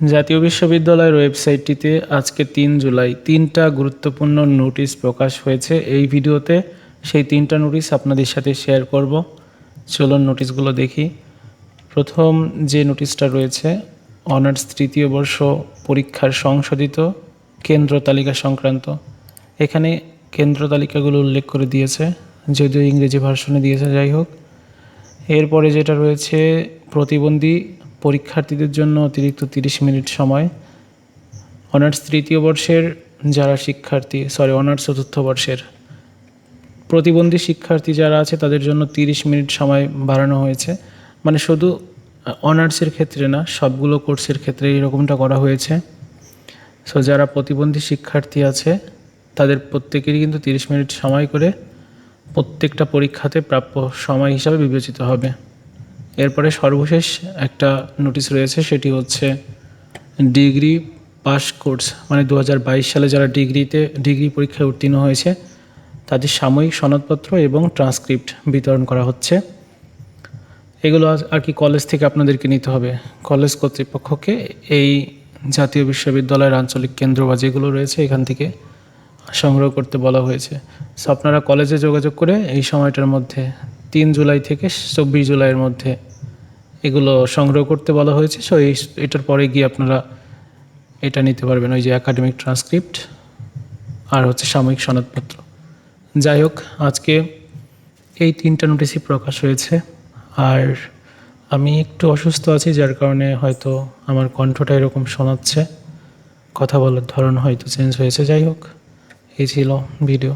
জাতীয় বিশ্ববিদ্যালয়ের ওয়েবসাইটটিতে আজকে তিন জুলাই তিনটা গুরুত্বপূর্ণ নোটিশ প্রকাশ হয়েছে। এই ভিডিওতে সেই তিনটা নোটিশ আপনাদের সাথে শেয়ার করব। চলুন নোটিশগুলো দেখি। প্রথম যে নোটিশটা রয়েছে, অনার্স তৃতীয় বর্ষ পরীক্ষার সংশোধিত কেন্দ্র তালিকা সংক্রান্ত। এখানে কেন্দ্র তালিকাগুলো উল্লেখ করে দিয়েছে, যদিও ইংরেজি ভার্সনে দিয়েছে। যাই হোক, এরপরে যেটা রয়েছে, প্রতিবন্ধী পরীক্ষার্থীদের জন্য অতিরিক্ত তিরিশ মিনিট সময়। অনার্স তৃতীয় বর্ষের যারা শিক্ষার্থী সরি অনার্স চতুর্থ বর্ষের প্রতিবন্ধী শিক্ষার্থী যারা আছে, তাদের জন্য তিরিশ মিনিট সময় বাড়ানো হয়েছে। মানে শুধু অনার্সের ক্ষেত্রে না, সবগুলো কোর্সের ক্ষেত্রে এরকমটা করা হয়েছে। সো যারা প্রতিবন্ধী শিক্ষার্থী আছে, তাদের প্রত্যেকেরই কিন্তু তিরিশ মিনিট সময় করে প্রত্যেকটা পরীক্ষাতে প্রাপ্য সময় হিসাবে বিবেচিত হবে। এরপরে সর্বশেষ একটা নোটিশ রয়েছে, সেটি হচ্ছে ডিগ্রি পাস কোর্স মানে দু হাজার বাইশ সালে যারা ডিগ্রিতে, ডিগ্রি পরীক্ষায় উত্তীর্ণ হয়েছে, তাদের সাময়িক সনদপত্র এবং ট্রান্সক্রিপ্ট বিতরণ করা হচ্ছে। এগুলো আর কি কলেজ থেকে আপনাদেরকে নিতে হবে। কলেজ কর্তৃপক্ষকে এই জাতীয় বিশ্ববিদ্যালয়ের আঞ্চলিক কেন্দ্র বা যেগুলো রয়েছে এখান থেকে সংগ্রহ করতে বলা হয়েছে। সো আপনারা কলেজে যোগাযোগ করে এই সময়টার মধ্যে, তিন জুলাই থেকে চব্বিশ জুলাইয়ের মধ্যে এগুলো সংগ্রহ করতে বলা হয়েছে। সো এটার পরে গিয়ে আপনারা এটা নিতে পারবেন, ওই যে একাডেমিক ট্রান্সক্রিপ্ট আর হচ্ছে সাময়িক সনদপত্র। যাই হোক, আজকে এই তিনটা নোটিশই প্রকাশ হয়েছে। আর আমি একটু অসুস্থ আছি, যার কারণে হয়তো আমার কণ্ঠটা এরকম শোনাচ্ছে। কথা বলার ধরন হয়তো চেঞ্জ হয়েছে। যাই হোক, এই ছিল ভিডিও